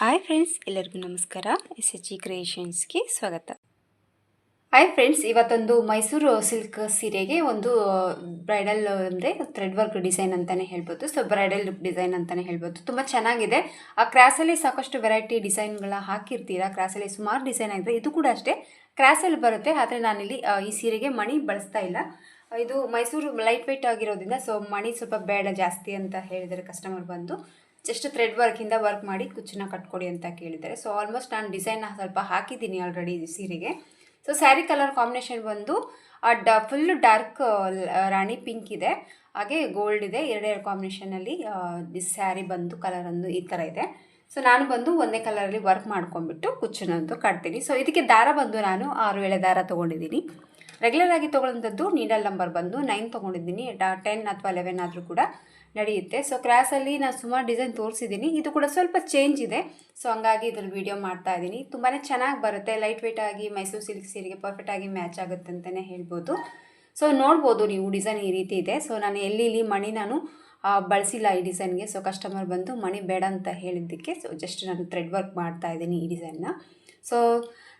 Hi friends ಎಲ್ಲರಿಗೂ ನಮಸ್ಕಾರ. S H G ಕ್ರಿಯೇಷನ್ಸ್ಗೆ ಸ್ವಾಗತ. ಹಾಯ್ ಫ್ರೆಂಡ್ಸ್ ಇವತ್ತೊಂದು ಮೈಸೂರು ಸಿಲ್ಕ್ ಸೀರೆಗೆ ಒಂದು ಬ್ರೈಡಲ್ ಅಂದರೆ ಥ್ರೆಡ್ ವರ್ಕ್ ಡಿಸೈನ್ ಅಂತಲೇ ಹೇಳ್ಬೋದು. ಸೊ ಬ್ರೈಡಲ್ ಡಿಸೈನ್ ಅಂತಲೇ ಹೇಳ್ಬೋದು. ತುಂಬ ಚೆನ್ನಾಗಿದೆ. ಆ ಕ್ರಾಸಲ್ಲಿ ಸಾಕಷ್ಟು ವೆರೈಟಿ ಡಿಸೈನ್ಗಳ ಹಾಕಿರ್ತೀರಾ? ಕ್ರಾಸಲ್ಲಿ ಸುಮಾರು ಡಿಸೈನ್ ಆಗಿದೆ. ಇದು ಕೂಡ ಅಷ್ಟೇ. ಕ್ರಾಸಲ್ಲಿ ಬರುತ್ತೆ, ಆದರೆ ನಾನಿಲ್ಲಿ ಈ ಸೀರೆಗೆ ಮಣಿ ಬಳಸ್ತಾ ಇಲ್ಲ. ಇದು ಮೈಸೂರು ಲೈಟ್ ವೆಯ್ಟ್ ಆಗಿರೋದ್ರಿಂದ ಸೊ ಮಣಿ ಸ್ವಲ್ಪ ಬೇಡ ಜಾಸ್ತಿ ಅಂತ ಹೇಳಿದರೆ ಕಸ್ಟಮರ್ ಬಂದು. ಜಸ್ಟ್ ಥ್ರೆಡ್ ವರ್ಕಿಂದ ವರ್ಕ್ ಮಾಡಿ ಕುಚ್ಚನ್ನ ಕಟ್ಕೊಡಿ ಅಂತ ಕೇಳಿದ್ದಾರೆ. ಸೊ ಆಲ್ಮೋಸ್ಟ್ ನಾನು ಡಿಸೈನ್ನ ಸ್ವಲ್ಪ ಹಾಕಿದ್ದೀನಿ ಆಲ್ರೆಡಿ ಸೀರೆಗೆ. ಸೊ ಸ್ಯಾರಿ ಕಲರ್ ಕಾಂಬಿನೇಷನ್ ಬಂದು ಡ ಫುಲ್ ಡಾರ್ಕ್ ರಾಣಿ ಪಿಂಕ್ ಇದೆ. ಹಾಗೆ ಗೋಲ್ಡ್ ಇದೆ. ಎರಡೆರಡು ಕಾಂಬಿನೇಷನಲ್ಲಿ ಸ್ಯಾರಿ ಬಂದು ಕಲರ್ ಈ ಥರ ಇದೆ. ಸೊ ನಾನು ಬಂದು ಒಂದೇ ಕಲರಲ್ಲಿ ವರ್ಕ್ ಮಾಡ್ಕೊಂಡ್ಬಿಟ್ಟು ಕುಚ್ಚನಂತೂ ಕಟ್ತೀನಿ. ಸೊ ಇದಕ್ಕೆ ದಾರ ಬಂದು ನಾನು ಆರು ವೇಳೆ ದಾರ ತೊಗೊಂಡಿದ್ದೀನಿ. ರೆಗ್ಯುಲರ್ ಆಗಿ ತೊಗೊಳ್ಳೋಂಥದ್ದು ನೀಡಲ್ ನಂಬರ್ ಬಂದು ನೈನ್ ತೊಗೊಂಡಿದ್ದೀನಿ. ಟೆನ್ ಅಥವಾ ಲೆವೆನ್ ಆದರೂ ಕೂಡ ನಡೆಯುತ್ತೆ. ಸೊ ಕ್ರಾಸಲ್ಲಿ ನಾನು ಸುಮಾರು ಡಿಸೈನ್ ತೋರಿಸಿದ್ದೀನಿ ಇದು ಕೂಡ ಸ್ವಲ್ಪ ಚೇಂಜ್ ಇದೆ. ಸೊ ಹಂಗಾಗಿ ಇದ್ರಲ್ಲಿ ವಿಡಿಯೋ ಮಾಡ್ತಾ ಇದ್ದೀನಿ ತುಂಬಾ ಚೆನ್ನಾಗಿ ಬರುತ್ತೆ. ಲೈಟ್ ವೆಯ್ಟ್ ಆಗಿ ಮೈಸೂರು ಸಿಲ್ಕ್ ಸೀರೆಗೆ ಪರ್ಫೆಕ್ಟಾಗಿ ಮ್ಯಾಚ್ ಆಗುತ್ತೆ ಅಂತಲೇ ಹೇಳ್ಬೋದು. ಸೊ ನೋಡ್ಬೋದು ನೀವು ಡಿಸೈನ್ ಈ ರೀತಿ ಇದೆ. ಸೊ ನಾನು ಎಲ್ಲಿ ಇಲ್ಲಿ ಮಣಿ ನಾನು ಬಳಸಿಲ್ಲ ಈ ಡಿಸೈನ್ಗೆ ಸೊ ಕಸ್ಟಮರ್ ಬಂದು ಮಣಿ ಬೇಡ ಅಂತ ಹೇಳಿದ್ದಕ್ಕೆ ಸೊ ಜಸ್ಟ್ ನಾನು ಥ್ರೆಡ್ ವರ್ಕ್ ಮಾಡ್ತಾ ಇದ್ದೀನಿ ಈ ಡಿಸೈನ್ನ ಸೊ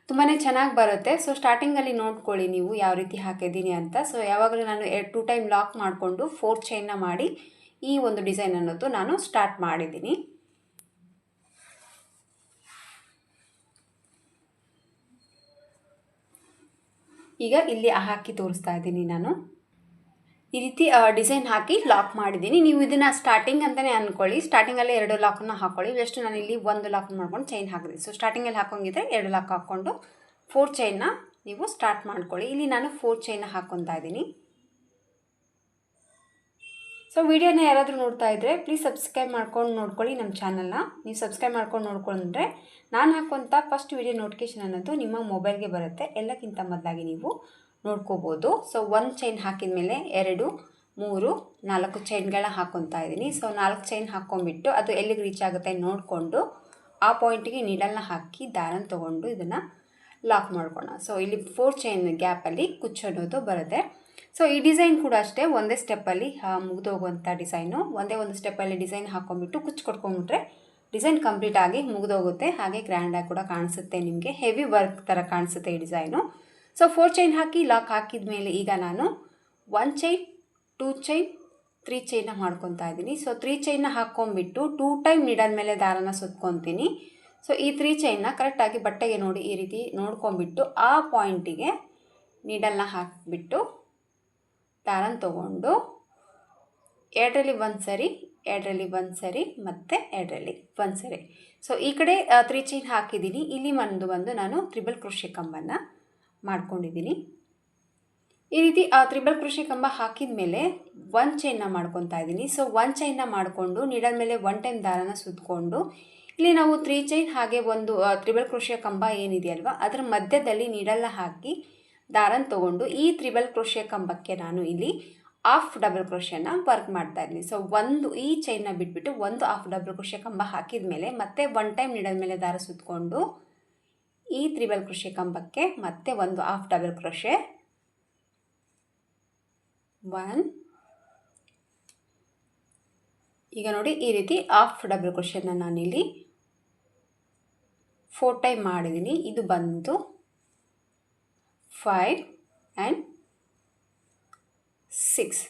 ತುಂಬಾ ಚೆನ್ನಾಗಿ ಬರುತ್ತೆ. ಸೊ ಸ್ಟಾರ್ಟಿಂಗಲ್ಲಿ ನೋಡ್ಕೊಳ್ಳಿ ನೀವು ಯಾವ ರೀತಿ ಹಾಕಿದ್ದೀನಿ ಅಂತ. ಸೊ ಯಾವಾಗಲೂ ನಾನು ಟೂ ಟೈಮ್ ಲಾಕ್ ಮಾಡಿಕೊಂಡು ಫೋರ್ ಚೈನ್ನ ಮಾಡಿ ಈ ಒಂದು ಡಿಸೈನ್ ಅನ್ನೋದು ನಾನು ಸ್ಟಾರ್ಟ್ ಮಾಡಿದ್ದೀನಿ. ಈಗ ಇಲ್ಲಿ ಹಾಕಿ ತೋರಿಸ್ತಾ ಇದ್ದೀನಿ ನಾನು. ಈ ರೀತಿ ಡಿಸೈನ್ ಹಾಕಿ ಲಾಕ್ ಮಾಡಿದ್ದೀನಿ. ನೀವು ಇದನ್ನು ಸ್ಟಾರ್ಟಿಂಗ್ ಅಂತಲೇ ಅಂದ್ಕೊಳ್ಳಿ ಸ್ಟಾರ್ಟಿಂಗಲ್ಲೇ ಎರಡು ಲಾಕನ್ನು ಹಾಕ್ಕೊಳ್ಳಿ ಜಸ್ಟ್ ನಾನು ಇಲ್ಲಿ ಒಂದು ಲಾಕ್ ಮಾಡ್ಕೊಂಡು ಚೈನ್ ಹಾಕಿದೆ ಸೊ ಸ್ಟಾರ್ಟಿಂಗಲ್ಲಿ ಹಾಕೊಂಗಿದ್ರೆ ಎರಡು ಲಾಕ್ ಹಾಕ್ಕೊಂಡು ಫೋರ್ ಚೈನ್ನ ನೀವು ಸ್ಟಾರ್ಟ್ ಮಾಡ್ಕೊಳ್ಳಿ. ಇಲ್ಲಿ ನಾನು ಫೋರ್ ಚೈನ್ನ ಹಾಕೊತಾ ಇದ್ದೀನಿ. ಸೊ ವಿಡಿಯೋನ ಯಾರಾದರೂ ನೋಡ್ತಾ ಇದ್ದರೆ ಪ್ಲೀಸ್ ಸಬ್ಸ್ಕ್ರೈಬ್ ಮಾಡ್ಕೊಂಡು ನೋಡ್ಕೊಳ್ಳಿ ನಮ್ಮ ಚಾನಲ್ನ ನೀವು ಸಬ್ಸ್ಕ್ರೈಬ್ ಮಾಡ್ಕೊಂಡು ನೋಡ್ಕೊಂಡ್ರೆ ನಾನು ಹಾಕುವಂಥ ಫಸ್ಟ್ ವಿಡಿಯೋ ನೋಟಿಫಿಕೇಶನ್ ಅನ್ನೋದು ನಿಮ್ಮ ಮೊಬೈಲ್ಗೆ ಬರುತ್ತೆ. ಎಲ್ಲಕ್ಕಿಂತ ಮೊದಲಾಗಿ ನೀವು ನೋಡ್ಕೋಬೋದು. ಸೊ ಒಂದು ಚೈನ್ ಹಾಕಿದ ಮೇಲೆ ಎರಡು, ಮೂರು, ನಾಲ್ಕು ಚೈನ್ಗಳನ್ನ ಹಾಕೊತಾ ಇದ್ದೀನಿ. ಸೊ ನಾಲ್ಕು ಚೈನ್ ಹಾಕ್ಕೊಂಬಿಟ್ಟು ಅದು ಎಲ್ಲಿಗೆ ರೀಚ್ ಆಗುತ್ತೆ ನೋಡಿಕೊಂಡು ಆ ಪಾಯಿಂಟಿಗೆ ನೀಡಲ್ನ ಹಾಕಿ ದಾರನ ತೊಗೊಂಡು ಇದನ್ನು ಲಾಕ್ ಮಾಡ್ಕೊಳ್ಳೋಣ ಸೊ ಇಲ್ಲಿ ಫೋರ್ ಚೈನ್ ಗ್ಯಾಪಲ್ಲಿ ಕುಚ್ಚು ಅನ್ನೋದು ಬರುತ್ತೆ. ಸೊ ಈ ಡಿಸೈನ್ ಕೂಡ ಅಷ್ಟೇ, ಒಂದೇ ಸ್ಟೆಪ್ಪಲ್ಲಿ ಮುಗಿದೋಗುವಂಥ ಡಿಸೈನು ಒಂದೇ ಒಂದು ಸ್ಟೆಪ್ಪಲ್ಲಿ ಡಿಸೈನ್ ಹಾಕೊಂಬಿಟ್ಟು ಕುಚ್ಚು ಕೊಟ್ಕೊಂಡ್ಬಿಟ್ರೆ ಡಿಸೈನ್ ಕಂಪ್ಲೀಟ್ ಆಗಿ ಮುಗಿದೋಗುತ್ತೆ. ಹಾಗೆ ಗ್ರ್ಯಾಂಡಾಗಿ ಕೂಡ ಕಾಣಿಸುತ್ತೆ ನಿಮಗೆ. ಹೆವಿ ವರ್ಕ್ ಥರ ಕಾಣಿಸುತ್ತೆ ಈ ಡಿಸೈನು ಸೊ ಫೋರ್ ಚೈನ್ ಹಾಕಿ ಲಾಕ್ ಹಾಕಿದ ಮೇಲೆ ಈಗ ನಾನು one chain two chain three ಚೈನ್ನ ಮಾಡ್ಕೊತಾ ಇದ್ದೀನಿ. ಸೊ ತ್ರೀ ಚೈನ್ನ ಹಾಕ್ಕೊಂಬಿಟ್ಟು ಟೂ ಟೈಮ್ ನೀಡಲ್ ಮೇಲೆ ದಾರನ ಸುತ್ಕೊತೀನಿ. ಸೊ ಈ ತ್ರೀ ಚೈನ್ನ ಕರೆಕ್ಟಾಗಿ ಬಟ್ಟೆಗೆ ನೋಡಿ ಈ ರೀತಿ ನೋಡ್ಕೊಂಬಿಟ್ಟು ಆ ಪಾಯಿಂಟಿಗೆ ನೀಡಲ್ನ ಹಾಕಿಬಿಟ್ಟು ದಾರನ ತಗೊಂಡು ಎರಡರಲ್ಲಿ ಒಂದು ಸರಿ, ಎರಡರಲ್ಲಿ ಒಂದು ಸರಿ ಮತ್ತು ಎರಡರಲ್ಲಿ ಒಂದು ಸರಿ. ಸೊ ಈ ಕಡೆ ತ್ರೀ ಚೈನ್ ಹಾಕಿದ್ದೀನಿ. ಇಲ್ಲಿ ಒಂದು ಬಂದು ನಾನು ತ್ರಿಬಲ್ ಕೃಷಿ ಕಂಬನ್ನು ಮಾಡ್ಕೊಂಡಿದ್ದೀನಿ. ಈ ರೀತಿ ತ್ರಿಬಲ್ ಕೃಷಿ ಕಂಬ ಹಾಕಿದ ಮೇಲೆ ಒಂದು ಚೈನ್ನ ಮಾಡ್ಕೊತಾ ಇದ್ದೀನಿ. ಸೊ ಒನ್ ಚೈನ್ನ ಮಾಡಿಕೊಂಡು ನೀಡಲ್ ಮೇಲೆ ಒನ್ ಟೈಮ್ ದಾರನ ಸುತ್ತಕೊಂಡು ಇಲ್ಲಿ ನಾವು ತ್ರೀ ಚೈನ್ ಹಾಗೆ ಒಂದು ತ್ರಿಬಲ್ ಕೃಷಿಯ ಕಂಬ ಏನಿದೆಯಲ್ವ, ಅದರ ಮಧ್ಯದಲ್ಲಿ ನೀಡಲ್ಲ ಹಾಕಿ ದಾರನ ತೊಗೊಂಡು ಈ ತ್ರಿಬಲ್ ಕ್ರೋಶಿಯ ಕಂಬಕ್ಕೆ ನಾನು ಇಲ್ಲಿ ಆಫ್ ಡಬಲ್ ಕ್ರೋಶೆಯನ್ನು ವರ್ಕ್ ಮಾಡ್ತಾ ಇದ್ದೀನಿ. ಸೊ ಒಂದು ಈ ಚೈನ್ನ ಬಿಟ್ಬಿಟ್ಟು ಒಂದು ಆಫ್ ಡಬಲ್ ಕ್ರೋಶಿಯ ಕಂಬ ಹಾಕಿದ ಮೇಲೆ ಮತ್ತೆ ಒನ್ ಟೈಮ್ ನೀಡಿದ ಮೇಲೆ ದಾರ ಸುತ್ತಕೊಂಡು ಈ ತ್ರಿಬಲ್ ಕ್ರೋಶಿಯ ಕಂಬಕ್ಕೆ ಮತ್ತೆ ಒಂದು ಆಫ್ ಡಬಲ್ ಕ್ರೋಶೆ ಒನ್ ಈಗ ನೋಡಿ ಈ ರೀತಿ ಆಫ್ ಡಬಲ್ ಕ್ರೋಶೆನ ನಾನಿಲ್ಲಿ ಫೋರ್ ಟೈಮ್ ಮಾಡಿದ್ದೀನಿ. ಇದು ಬಂದು five and six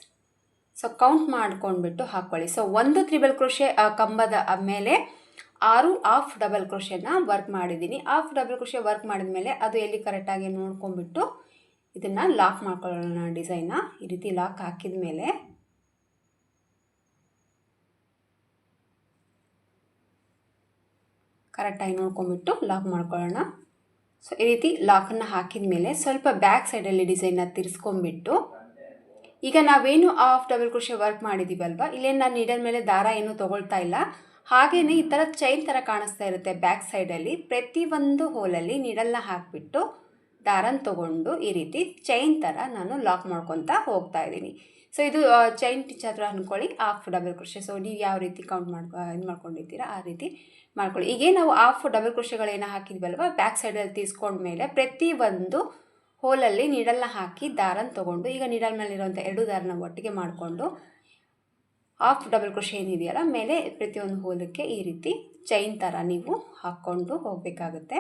so count ಮಾಡ್ಕೊಂಡ್ಬಿಟ್ಟು ಹಾಕ್ಕೊಳ್ಳಿ ಸೊ ಒಂದು ತ್ರಿಬಲ್ ಕ್ರೋಶೆ ಕಂಬದ ಮೇಲೆ ಆರು ಆಫ್ ಡಬಲ್ ಕ್ರೋಶೆನ ವರ್ಕ್ ಮಾಡಿದ್ದೀನಿ. ಆಫ್ ಡಬಲ್ ಕ್ರೋಶೆ ವರ್ಕ್ ಮಾಡಿದ ಮೇಲೆ ಅದು ಎಲ್ಲಿ ಕರೆಕ್ಟಾಗಿ ನೋಡ್ಕೊಂಡ್ಬಿಟ್ಟು ಇದನ್ನು ಲಾಕ್ ಮಾಡ್ಕೊಳ್ಳೋಣ ಡಿಸೈನ್ನ ಈ ರೀತಿ ಲಾಕ್ ಹಾಕಿದ ಮೇಲೆ ಕರೆಕ್ಟಾಗಿ ನೋಡ್ಕೊಂಬಿಟ್ಟು ಲಾಕ್ ಮಾಡ್ಕೊಳ್ಳೋಣ. ಸೊ ಈ ರೀತಿ ಲಾಕನ್ನು ಹಾಕಿದ ಮೇಲೆ ಸ್ವಲ್ಪ ಬ್ಯಾಕ್ ಸೈಡಲ್ಲಿ ಡಿಸೈನ್ನ ತಿರ್ಸ್ಕೊಂಡ್ಬಿಟ್ಟು, ಈಗ ನಾವೇನು ಆಫ್ ಡಬಲ್ ಕ್ರೋಶೆ ವರ್ಕ್ ಮಾಡಿದ್ದೀವಲ್ವ ಇಲ್ಲೇನು ನಾನು ನೀಡಲ್ ಮೇಲೆ ದಾರ ಏನೂ ತೊಗೊಳ್ತಾ ಇಲ್ಲ. ಹಾಗೆಯೇ ಈ ಥರ ಚೈನ್ ಥರ ಕಾಣಿಸ್ತಾ ಇರುತ್ತೆ ಬ್ಯಾಕ್ ಸೈಡಲ್ಲಿ ಪ್ರತಿಯೊಂದು ಹೋಲಲ್ಲಿ ನೀಡಲ್ನ ಹಾಕಿಬಿಟ್ಟು ದಾರನ ತೊಗೊಂಡು ಈ ರೀತಿ ಚೈನ್ ಥರ ನಾನು ಲಾಕ್ ಮಾಡ್ಕೊತಾ ಹೋಗ್ತಾ ಇದ್ದೀನಿ. ಸೊ ಇದು ಚೈನ್ ಟೀಚರ್ ಅಂದ್ಕೊಳ್ಳಿ ಆಫ್ ಡಬಲ್ ಕ್ರೋಶೆ ಸೊ ನೀವು ಯಾವ ರೀತಿ ಕೌಂಟ್ ಮಾಡ್ಕೊ ಇದು ಮಾಡ್ಕೊಂಡಿದ್ದೀರಾ, ಆ ರೀತಿ ಮಾಡ್ಕೊಳ್ಳಿ. ಈಗ ನಾವು ಆಫ್ ಡಬಲ್ ಕ್ರೋಶೆಗಳೇನೋ ಹಾಕಿದ್ವಲ್ವ ಬ್ಯಾಕ್ ಸೈಡಲ್ಲಿ ತೀಸ್ಕೊಂಡ್ಮೇಲೆ ಪ್ರತಿ ಒಂದು ಹೋಲಲ್ಲಿ ನೀಡಲ್ನ ಹಾಕಿ ದಾರನ ತೊಗೊಂಡು, ಈಗ ನೀಡಲ್ ಮೇಲಿರುವಂಥ ಎರಡು ದಾರನ ಒಟ್ಟಿಗೆ ಮಾಡಿಕೊಂಡು ಆಫ್ ಡಬಲ್ ಕ್ರೋಶೆ ಏನಿದೆಯಲ್ಲ, ಮೇಲೆ ಪ್ರತಿಯೊಂದು ಹೋಲಕ್ಕೆ ಈ ರೀತಿ ಚೈನ್ ಥರ ನೀವು ಹಾಕ್ಕೊಂಡು ಹೋಗಬೇಕಾಗುತ್ತೆ.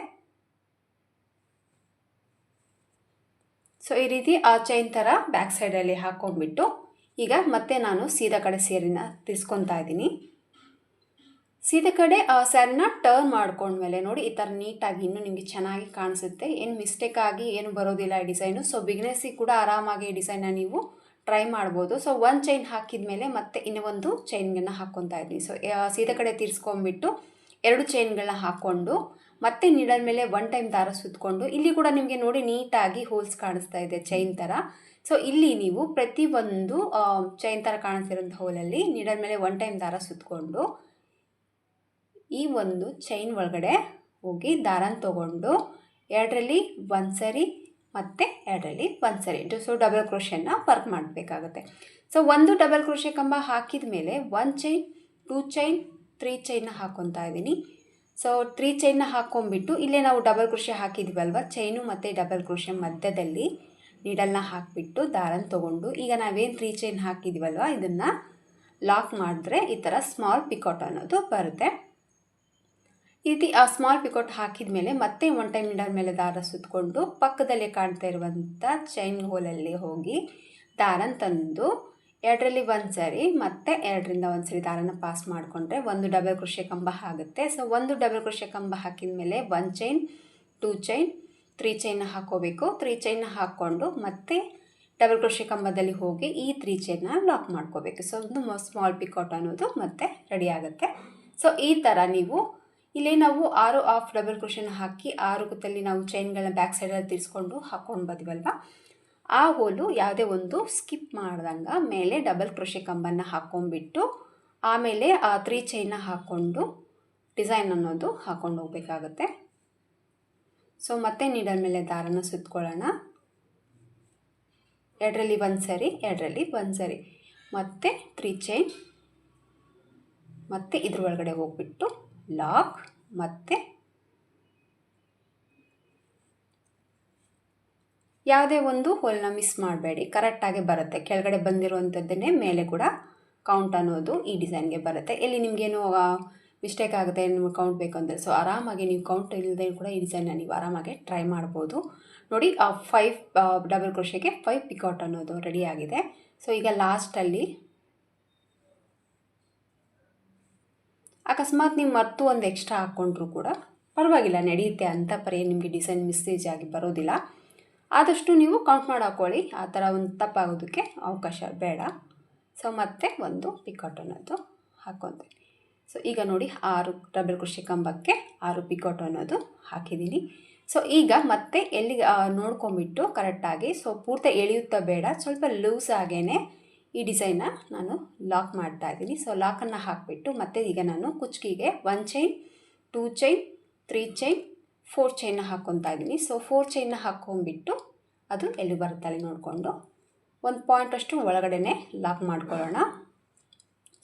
ಸೊ ಈ ರೀತಿ ಆ ಚೈನ್ ಥರ ಬ್ಯಾಕ್ ಸೈಡಲ್ಲಿ ಹಾಕೊಂಡ್ಬಿಟ್ಟು ಈಗ ಮತ್ತೆ ನಾನು ಸೀದಾ ಕಡೆ ಸೀರೆನ ತಿಸ್ಕೊತಾ ಇದ್ದೀನಿ. ಸೀದಾ ಕಡೆ, ಆ ಸ್ಯಾರಿನ ಟರ್ನ್ ಮಾಡ್ಕೊಂಡ್ಮೇಲೆ ನೋಡಿ ಈ ಥರ ನೀಟಾಗಿ ಇನ್ನೂ ನಿಮಗೆ ಚೆನ್ನಾಗಿ ಕಾಣಿಸುತ್ತೆ. ಏನು ಮಿಸ್ಟೇಕ್ ಆಗಿ, ಏನು ಬರೋದಿಲ್ಲ ಈ ಡಿಸೈನು ಸೊ ಬಿಗ್ನೆಸ್ಸಿಗೆ ಕೂಡ ಆರಾಮಾಗಿ ಈ ಡಿಸೈನ್ನ ನೀವು ಟ್ರೈ ಮಾಡ್ಬೋದು. ಸೊ ಒಂದು ಚೈನ್ ಹಾಕಿದ ಮೇಲೆ ಮತ್ತೆ ಇನ್ನೂ ಒಂದು ಚೈನ್ಗಳನ್ನ ಹಾಕ್ಕೊತಾ ಇದ್ದೀನಿ. ಸೊ ಸೀದಾ ಕಡೆ ತೀರ್ಸ್ಕೊಂಡ್ಬಿಟ್ಟು ಎರಡು ಚೈನ್ಗಳನ್ನ ಹಾಕ್ಕೊಂಡು ಮತ್ತೆ ನೀಡಲ್ ಮೇಲೆ ಒನ್ ಟೈಮ್ ದಾರ ಸುತ್ತಕೊಂಡು ಇಲ್ಲಿ ಕೂಡ ನಿಮಗೆ ನೋಡಿ ನೀಟಾಗಿ ಹೋಲ್ಸ್ ಕಾಣಿಸ್ತಾ ಇದೆ ಚೈನ್ ಥರ ಸೊ ಇಲ್ಲಿ ನೀವು ಪ್ರತಿಯೊಂದು ಚೈನ್ ಥರ ಕಾಣಿಸ್ತಿರೋಂಥ ಹೋಲಲ್ಲಿ ನೀಡಲ್ ಮೇಲೆ ಒನ್ ಟೈಮ್ ದಾರ ಸುತ್ತಕೊಂಡು ಈ ಒಂದು ಚೈನ್ ಒಳಗಡೆ ಹೋಗಿ ದಾರನ ತಗೊಂಡು, ಎರಡರಲ್ಲಿ ಒಂದು ಸರಿ ಮತ್ತು ಎರಡರಲ್ಲಿ ಒಂದು ಸರಿ ಸೊ ಡಬಲ್ ಕ್ರೋಶನ್ನ ವರ್ಕ್ ಮಾಡಬೇಕಾಗುತ್ತೆ. ಸೊ ಒಂದು ಡಬಲ್ ಕ್ರೋಶೆ ಕಂಬ ಹಾಕಿದ ಮೇಲೆ one chain two chain three ಚೈನ್ನ ಹಾಕ್ಕೊತಾ ಇದ್ದೀನಿ ಸೊ ತ್ರೀ ಚೈನ್ನ ಹಾಕ್ಕೊಂಬಿಟ್ಟು ಇಲ್ಲೇ ನಾವು ಡಬಲ್ ಕ್ರೋಶೆ ಹಾಕಿದ್ವಲ್ವ? ಚೈನು ಮತ್ತು ಡಬಲ್ ಕೃಷಿ ಮಧ್ಯದಲ್ಲಿ ನೀಡಲ್ನ ಹಾಕಿಬಿಟ್ಟು ದಾರನ ತೊಗೊಂಡು ಈಗ ನಾವೇನು ತ್ರೀ ಚೈನ್ ಹಾಕಿದ್ವಲ್ವ? ಇದನ್ನು ಲಾಕ್ ಮಾಡಿದ್ರೆ ಈ ಥರ ಸ್ಮಾಲ್ ಪಿಕಾಟ್ ಅನ್ನೋದು ಬರುತ್ತೆ. ಈ ರೀತಿ ಆ ಸ್ಮಾಲ್ ಪಿಕೋಟ್ ಹಾಕಿದ ಮೇಲೆ ಮತ್ತೆ ಒನ್ ಟೈಮ್ ನೀಡಲ್ ಮೇಲೆ ದಾರ ಸುತ್ತಕೊಂಡು ಪಕ್ಕದಲ್ಲೇ ಕಾಣ್ತಾ ಇರುವಂಥ ಚೈನ್ ಹೋಲಲ್ಲಿ ಹೋಗಿ ದಾರನ ತಂದು ಎರಡರಲ್ಲಿ ಒಂದು ಸರಿ, ಮತ್ತು ಎರಡರಿಂದ ಒಂದು ಸರಿ ದಾರನ ಪಾಸ್ ಮಾಡಿಕೊಂಡ್ರೆ ಒಂದು ಡಬಲ್ ಕೃಷಿ ಕಂಬ ಆಗುತ್ತೆ. ಸೊ ಒಂದು ಡಬಲ್ ಕೃಷಿ ಕಂಬ ಹಾಕಿದ ಮೇಲೆ one chain two chain three ಚೈನ್ನ ಹಾಕೋಬೇಕು ತ್ರೀ ಚೈನ್ನ ಹಾಕ್ಕೊಂಡು ಮತ್ತೆ ಡಬಲ್ ಕೃಷಿ ಕಂಬದಲ್ಲಿ ಹೋಗಿ ಈ ತ್ರೀ ಚೈನ್ನ ಲಾಕ್ ಮಾಡ್ಕೋಬೇಕು. ಸೊ ಒಂದು ಸ್ಮಾಲ್ ಪಿಕಾಟ್ ಅನ್ನೋದು ಮತ್ತೆ ರೆಡಿ ಆಗುತ್ತೆ. ಸೊ ಈ ಥರ ನೀವು ಇಲ್ಲಿ ನಾವು ಆರು ಆಫ್ ಡಬಲ್ ಕೃಷಿನ ಹಾಕಿ ಆರು ಕುತ್ತಲ್ಲಿ ನಾವು ಚೈನ್ಗಳನ್ನ ಬ್ಯಾಕ್ ಸೈಡಲ್ಲಿ ತಿರ್ಸ್ಕೊಂಡು ಹಾಕ್ಕೊಂಡು ಬಂದಿವಲ್ವ? ಆ ಹೋಲು ಯಾವುದೇ ಒಂದು ಸ್ಕಿಪ್ ಮಾಡ್ದಂಗೆ ಮೇಲೆ ಡಬಲ್ ಕ್ರೋಶೆ ಕಂಬನ ಹಾಕ್ಕೊಂಡ್ಬಿಟ್ಟು ಆಮೇಲೆ ಆ ತ್ರೀ ಚೈನ್ನ ಹಾಕ್ಕೊಂಡು ಡಿಸೈನ್ ಅನ್ನೋದು ಹಾಕ್ಕೊಂಡು ಹೋಗ್ಬೇಕಾಗತ್ತೆ. ಸೊ ಮತ್ತೆ ನೀಡಲ್ ಮೇಲೆ ದಾರನ ಸುತ್ಕೊಳ್ಳೋಣ. ಎರಡರಲ್ಲಿ ಒಂದು ಸರಿ, ಎರಡರಲ್ಲಿ ಒಂದು ಸರಿ. ಮತ್ತು ತ್ರೀ ಚೈನ್ ಮತ್ತೆ ಇದ್ರ ಒಳಗಡೆ ಹೋಗ್ಬಿಟ್ಟು ಲಾಕ್ ಮತ್ತು ಯಾವುದೇ ಒಂದು ಹೋಲನ್ನ ಮಿಸ್ ಮಾಡಬೇಡಿ. ಕರೆಕ್ಟಾಗಿ ಬರುತ್ತೆ. ಕೆಳಗಡೆ ಬಂದಿರುವಂಥದ್ದನ್ನೇ ಮೇಲೆ ಕೂಡ ಕೌಂಟ್ ಅನ್ನೋದು ಈ ಡಿಸೈನ್ಗೆ ಬರುತ್ತೆ. ಎಲ್ಲಿ ನಿಮಗೇನು ಮಿಸ್ಟೇಕ್ ಆಗುತ್ತೆ, ನಿಮ್ಗೆ ಕೌಂಟ್ ಬೇಕು ಅಂದರೆ ಸೊ ಆರಾಮಾಗಿ ನೀವು ಕೌಂಟ್ ಇಲ್ಲದೆ ಕೂಡ ಈ ಡಿಸೈನ್ನ ನೀವು ಆರಾಮಾಗಿ ಟ್ರೈ ಮಾಡ್ಬೋದು. ನೋಡಿ, ಆ ಫೈವ್ ಡಬಲ್ ಕ್ರೋಶೆಗೆ ಫೈವ್ ಪಿಕೌಟ್ ಅನ್ನೋದು ಆಗಿದೆ. ಸೊ ಈಗ ಲಾಸ್ಟಲ್ಲಿ ಅಕಸ್ಮಾತ್ ನೀವು ಮತ್ತೂ ಒಂದು ಎಕ್ಸ್ಟ್ರಾ ಹಾಕ್ಕೊಂಡ್ರು ಕೂಡ ಪರವಾಗಿಲ್ಲ ನಡೆಯುತ್ತೆ ಅಂತ ಪರಿ ನಿಮಗೆ ಡಿಸೈನ್ ಮಿಸ್ಸೇಜ್ ಆಗಿ ಬರೋದಿಲ್ಲ. ಆದಷ್ಟು ನೀವು ಕೌಂಟ್ ಮಾಡಿ ಹಾಕ್ಕೊಳ್ಳಿ ಆ ಥರ ಒಂದು ತಪ್ಪಾಗೋದಕ್ಕೆ ಅವಕಾಶ ಬೇಡ. ಸೊ ಮತ್ತೆ ಒಂದು ಅನ್ನೋದು ಹಾಕ್ಕೊತೀನಿ ಸೊ ಈಗ ನೋಡಿ ಆರು ಡಬಲ್ ಕೃಷಿ ಕಂಬಕ್ಕೆ ಆರು ಪಿಕಾಟ್ ಅನ್ನೋದು ಹಾಕಿದ್ದೀನಿ. ಸೊ ಈಗ ಮತ್ತೆ ಎಲ್ಲಿ ನೋಡ್ಕೊಂಬಿಟ್ಟು ಕರೆಕ್ಟಾಗಿ ಸೊ ಪೂರ್ತಿ ಎಳೆಯುತ್ತಾ ಬೇಡ. ಸ್ವಲ್ಪ ಲೂಸ್ ಆಗೇ ಈ ಡಿಸೈನ್ನ ನಾನು ಲಾಕ್ ಮಾಡ್ತಾ ಇದ್ದೀನಿ. ಸೊ ಲಾಕನ್ನು ಹಾಕಿಬಿಟ್ಟು ಮತ್ತೆ ಈಗ ನಾನು ಕುಚ್ಕಿಗೆ one chain two chain three chain four ಚೈನ್ನ ಹಾಕ್ಕೊತಾ ಇದ್ದೀನಿ. ಸೊ ಫೋರ್ ಚೈನ್ನ ಹಾಕ್ಕೊಂಬಿಟ್ಟು ಅದು ಎಲ್ಲಿ ಬರುತ್ತಲ್ಲಿ ನೋಡಿಕೊಂಡು ಒಂದು ಪಾಯಿಂಟಷ್ಟು ಒಳಗಡೆ ಲಾಕ್ ಮಾಡ್ಕೊಳ್ಳೋಣ.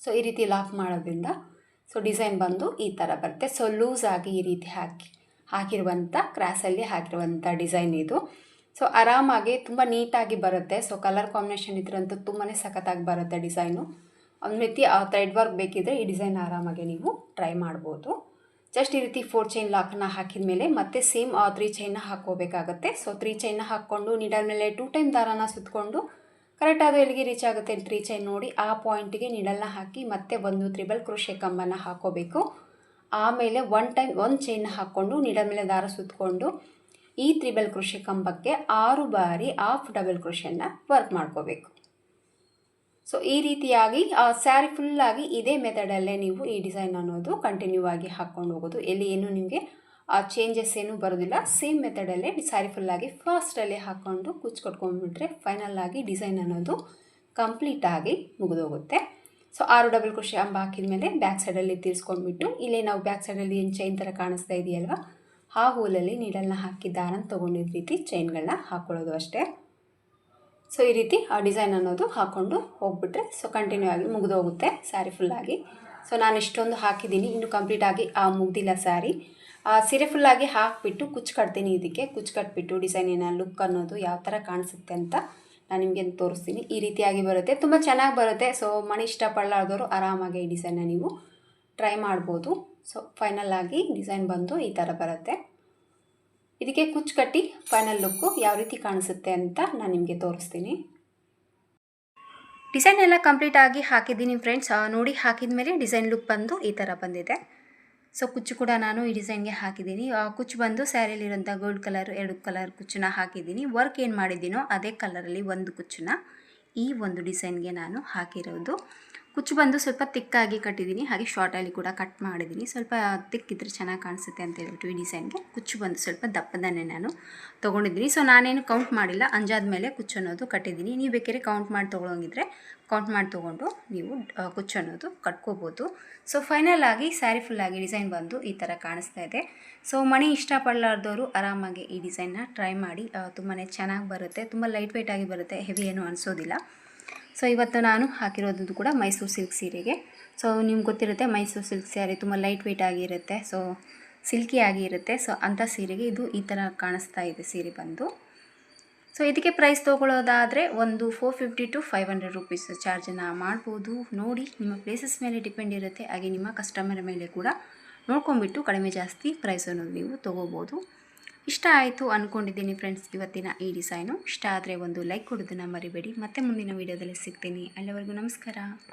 ಸೊ ಈ ರೀತಿ ಲಾಕ್ ಮಾಡೋದ್ರಿಂದ ಸೊ ಡಿಸೈನ್ ಬಂದು ಈ ಥರ ಬರುತ್ತೆ. ಸೊ ಲೂಸ್ ಆಗಿ ಈ ರೀತಿ ಹಾಕಿ ಹಾಕಿರುವಂಥ ಕ್ರಾಸಲ್ಲಿ ಹಾಕಿರುವಂಥ ಡಿಸೈನ್ ಇದು. ಸೊ ಆರಾಮಾಗಿ ತುಂಬ ನೀಟಾಗಿ ಬರುತ್ತೆ. ಸೊ ಕಲರ್ ಕಾಂಬಿನೇಷನ್ ಇದ್ರಂತೂ ತುಂಬಾ ಸಖತ್ತಾಗಿ ಬರುತ್ತೆ ಡಿಸೈನು ಒಂದು ರೀತಿ ಆ ಥ್ರೆಡ್ ವರ್ಕ್ ಬೇಕಿದ್ದರೆ ಈ ಡಿಸೈನ್ ಆರಾಮಾಗಿ ನೀವು ಟ್ರೈ ಮಾಡ್ಬೋದು. ಜಸ್ಟ್ ಈ ರೀತಿ ಫೋರ್ ಚೈನ್ ಲಾಕನ್ನ ಹಾಕಿದ ಮೇಲೆ ಮತ್ತೆ ಸೇಮ್ ಆ ತ್ರೀ ಚೈನ್ನ ಹಾಕ್ಕೋಬೇಕಾಗತ್ತೆ. ಸೊ ತ್ರೀ ಚೈನ್ನ ಹಾಕ್ಕೊಂಡು ನೀಡಲ್ ಮೇಲೆ ಟೂ ಟೈಮ್ ದಾರಾನ ಸುತ್ತಕೊಂಡು ಕರೆಕ್ಟಾದ ಎಲ್ಲಿಗೆ ರೀಚ್ ಆಗುತ್ತೆ ತ್ರೀ ಚೈನ್ ನೋಡಿ, ಆ ಪಾಯಿಂಟಿಗೆ ನೀಡಲ್ನ ಹಾಕಿ ಮತ್ತೆ ಒಂದು ತ್ರಿಬಲ್ ಕ್ರೋಶೆ ಕಂಬನ ಹಾಕೋಬೇಕು ಆಮೇಲೆ ಒನ್ ಟೈಮ್ ಒಂದು ಚೈನ್ನ ಹಾಕ್ಕೊಂಡು ನೀಡಲ್ ಮೇಲೆ ದಾರ ಸುತ್ತಕೊಂಡು ಈ ತ್ರಿಬಲ್ ಕೃಷಿ ಕಂಬಕ್ಕೆ ಆರು ಬಾರಿ ಆಫ್ ಡಬಲ್ ಕೃಷಿಯನ್ನು ವರ್ಕ್ ಮಾಡ್ಕೋಬೇಕು. ಸೊ ಈ ರೀತಿಯಾಗಿ ಸ್ಯಾರಿ ಫುಲ್ಲಾಗಿ ಇದೇ ಮೆಥಡಲ್ಲೇ ನೀವು ಈ ಡಿಸೈನ್ ಅನ್ನೋದು ಕಂಟಿನ್ಯೂ ಆಗಿ ಹಾಕ್ಕೊಂಡು ಹೋಗೋದು. ಎಲ್ಲಿ ಏನು ನಿಮಗೆ ಚೇಂಜಸ್ ಏನೂ ಬರೋದಿಲ್ಲ. ಸೇಮ್ ಮೆಥಡಲ್ಲೇ ಸ್ಯಾರಿ ಫುಲ್ಲಾಗಿ ಫಾಸ್ಟಲ್ಲೇ ಹಾಕ್ಕೊಂಡು ಕುಚ್ಚು ಕೊಟ್ಕೊಂಡ್ಬಿಟ್ರೆ ಫೈನಲ್ ಆಗಿ ಡಿಸೈನ್ ಅನ್ನೋದು ಕಂಪ್ಲೀಟಾಗಿ ಮುಗಿದೋಗುತ್ತೆ. ಸೊ ಆರು ಡಬಲ್ ಕೃಷಿ ಅಂಬ ಹಾಕಿದ ಮೇಲೆ ಬ್ಯಾಕ್ ಸೈಡಲ್ಲಿ ತೀರಿಸ್ಕೊಂಡ್ಬಿಟ್ಟು, ಇಲ್ಲೇ ನಾವು ಬ್ಯಾಕ್ ಸೈಡಲ್ಲಿ ಏನು ಚೈನ್ ಥರ ಕಾಣಿಸ್ತಾ ಇದೆಯಲ್ವ, ಆ ಹೂಲಲ್ಲಿ ನೀಡಲ್ನ ಹಾಕಿ ದಾರನ ತೊಗೊಂಡಿದ್ದ ರೀತಿ ಚೈನ್ಗಳನ್ನ ಹಾಕ್ಕೊಳ್ಳೋದು ಅಷ್ಟೇ. ಸೊ ಈ ರೀತಿ ಆ ಡಿಸೈನ್ ಅನ್ನೋದು ಹಾಕ್ಕೊಂಡು ಹೋಗ್ಬಿಟ್ರೆ ಸೊ ಕಂಟಿನ್ಯೂ ಆಗಿ ಮುಗಿದೋಗುತ್ತೆ ಸ್ಯಾರಿ ಫುಲ್ಲಾಗಿ ಸೊ ನಾನು ಇಷ್ಟೊಂದು ಹಾಕಿದ್ದೀನಿ. ಇನ್ನು ಕಂಪ್ಲೀಟಾಗಿ ಆ ಮುಗ್ದಿಲ್ಲ ಸ್ಯಾರಿ ಸೀರೆ ಫುಲ್ಲಾಗಿ ಹಾಕಿಬಿಟ್ಟು ಕುಚ್ಚು ಕಟ್ತೀನಿ ಇದಕ್ಕೆ. ಕುಚ್ಚು ಕಟ್ಬಿಟ್ಟು ಡಿಸೈನಿನ ಲುಕ್ ಅನ್ನೋದು ಯಾವ ಥರ ಕಾಣಿಸುತ್ತೆ ಅಂತ ನಾನು ನಿಮಗೆ ತೋರಿಸ್ತೀನಿ. ಈ ರೀತಿಯಾಗಿ ಬರುತ್ತೆ. ತುಂಬ ಚೆನ್ನಾಗಿ ಬರುತ್ತೆ. ಸೊ ಮನೆ ಇಷ್ಟಪಡಲಾರ್ದವರು ಆರಾಮಾಗಿ ಈ ಡಿಸೈನ್ನ ನೀವು ಟ್ರೈ ಮಾಡ್ಬೋದು. ಸೊ ಫೈನಲ್ ಆಗಿ ಡಿಸೈನ್ ಬಂದು ಈ ಥರ ಬರುತ್ತೆ. ಇದಕ್ಕೆ ಕುಚ್ಚು ಕಟ್ಟಿ ಫೈನಲ್ ಲುಕ್ಕು ಯಾವ ರೀತಿ ಕಾಣಿಸುತ್ತೆ ಅಂತ ನಾನು ನಿಮಗೆ ತೋರಿಸ್ತೀನಿ. ಡಿಸೈನ್ ಎಲ್ಲ ಕಂಪ್ಲೀಟ್ ಆಗಿ ಹಾಕಿದ್ದೀನಿ ಫ್ರೆಂಡ್ಸ್ ನೋಡಿ ಹಾಕಿದ ಮೇಲೆ ಡಿಸೈನ್ ಲುಕ್ ಬಂದು ಈ ಥರ ಬಂದಿದೆ. ಸೊ ಕುಚ್ಚು ಕೂಡ ನಾನು ಈ ಡಿಸೈನ್ಗೆ ಹಾಕಿದ್ದೀನಿ. ಕುಚ್ಚು ಬಂದು ಸ್ಯಾರಿಲಿರೋಂಥ ಗೋಲ್ಡ್ ಕಲರ್ ಎರಡು ಕಲರ್ ಕುಚ್ಚನ್ನ ಹಾಕಿದ್ದೀನಿ. ವರ್ಕ್ ಏನು ಮಾಡಿದ್ದೀನೋ ಅದೇ ಕಲರಲ್ಲಿ ಒಂದು ಕುಚ್ಚನ್ನ ಈ ಒಂದು ಡಿಸೈನ್ಗೆ ನಾನು ಹಾಕಿರೋದು. ಕುಚ್ಚು ಬಂದು ಸ್ವಲ್ಪ ತಿಕ್ಕಾಗಿ ಕಟ್ಟಿದ್ದೀನಿ. ಹಾಗೆ ಶಾರ್ಟಲ್ಲಿ ಕೂಡ ಕಟ್ ಮಾಡಿದ್ದೀನಿ. ಸ್ವಲ್ಪ ತಿಕ್ಕಿದ್ರೆ ಚೆನ್ನಾಗಿ ಕಾಣಿಸುತ್ತೆ ಅಂತ ಹೇಳ್ಬಿಟ್ಟು ಈ ಡಿಸೈನ್ಗೆ ಕುಚ್ಚು ಬಂದು ಸ್ವಲ್ಪ ದಪ್ಪದನ್ನೇ ನಾನು ತೊಗೊಂಡಿದ್ದೀನಿ. ಸೊ ನಾನೇನು ಕೌಂಟ್ ಮಾಡಿಲ್ಲ. ಅಂಜಾದ ಮೇಲೆ ಕುಚ್ಚು ಅನ್ನೋದು ಕಟ್ಟಿದ್ದೀನಿ. ನೀವು ಬೇಕಾದ್ರೆ ಕೌಂಟ್ ಮಾಡಿ ತೊಗೊಳಂಗಿದ್ರೆ ಕೌಂಟ್ ಮಾಡಿ ತೊಗೊಂಡು ನೀವು ಕುಚ್ಚು ಅನ್ನೋದು ಕಟ್ಕೋಬೋದು. ಸೊ ಫೈನಲ್ ಆಗಿ ಸ್ಯಾರಿ ಫುಲ್ಲಾಗಿ ಡಿಸೈನ್ ಬಂದು ಈ ಥರ ಕಾಣಿಸ್ತಾ ಇದೆ. ಸೊ ಮಣಿ ಇಷ್ಟಪಡಲಾರ್ದವರು ಆರಾಮಾಗಿ ಈ ಡಿಸೈನ್ನ ಟ್ರೈ ಮಾಡಿ. ತುಂಬಾ ಚೆನ್ನಾಗಿ ಬರುತ್ತೆ. ತುಂಬ ಲೈಟ್ ವೆಯ್ಟಾಗಿ ಬರುತ್ತೆ. ಹೆವಿ ಏನೂ ಅನಿಸೋದಿಲ್ಲ. ಸೊ ಇವತ್ತು ನಾನು ಹಾಕಿರೋದು ಕೂಡ ಮೈಸೂರು ಸಿಲ್ಕ್ ಸೀರೆಗೆ. ಸೊ ನಿಮ್ಗೆ ಗೊತ್ತಿರುತ್ತೆ, ಮೈಸೂರು ಸಿಲ್ಕ್ ಸ್ಯಾರಿ ತುಂಬ ಲೈಟ್ ವೆಯ್ಟ್ ಆಗಿರುತ್ತೆ. ಸೊ ಸಿಲ್ಕಿ ಆಗಿರುತ್ತೆ. ಸೊ ಅಂಥ ಸೀರೆಗೆ ಇದು ಈ ಥರ ಕಾಣಿಸ್ತಾ ಇದೆ ಸೀರೆ ಬಂದು. ಸೊ ಇದಕ್ಕೆ ಪ್ರೈಸ್ ತೊಗೊಳ್ಳೋದಾದರೆ ಒಂದು four fifty to five hundred rupees ಚಾರ್ಜನ್ನು ಮಾಡ್ಬೋದು. ನೋಡಿ, ನಿಮ್ಮ ಪ್ಲೇಸಸ್ ಮೇಲೆ ಡಿಪೆಂಡ್ ಇರುತ್ತೆ. ಹಾಗೆ ನಿಮ್ಮ ಕಸ್ಟಮರ್ ಮೇಲೆ ಕೂಡ ನೋಡ್ಕೊಂಬಿಟ್ಟು ಕಡಿಮೆ ಜಾಸ್ತಿ ಪ್ರೈಸನ್ನು ನೀವು ತೊಗೋಬೋದು. ಇಷ್ಟ ಆಯಿತು ಅಂದ್ಕೊಂಡಿದ್ದೀನಿ ಫ್ರೆಂಡ್ಸ್ ಇವತ್ತಿನ ಈ ಡಿಸೈನು ಇಷ್ಟ ಆದರೆ ಒಂದು ಲೈಕ್ ಕೊಡೋದನ್ನು ಮರಿಬೇಡಿ. ಮತ್ತೆ ಮುಂದಿನ ವೀಡಿಯೋದಲ್ಲಿ ಸಿಗ್ತೀನಿ. ಅಲ್ಲಿವರೆಗೂ ನಮಸ್ಕಾರ.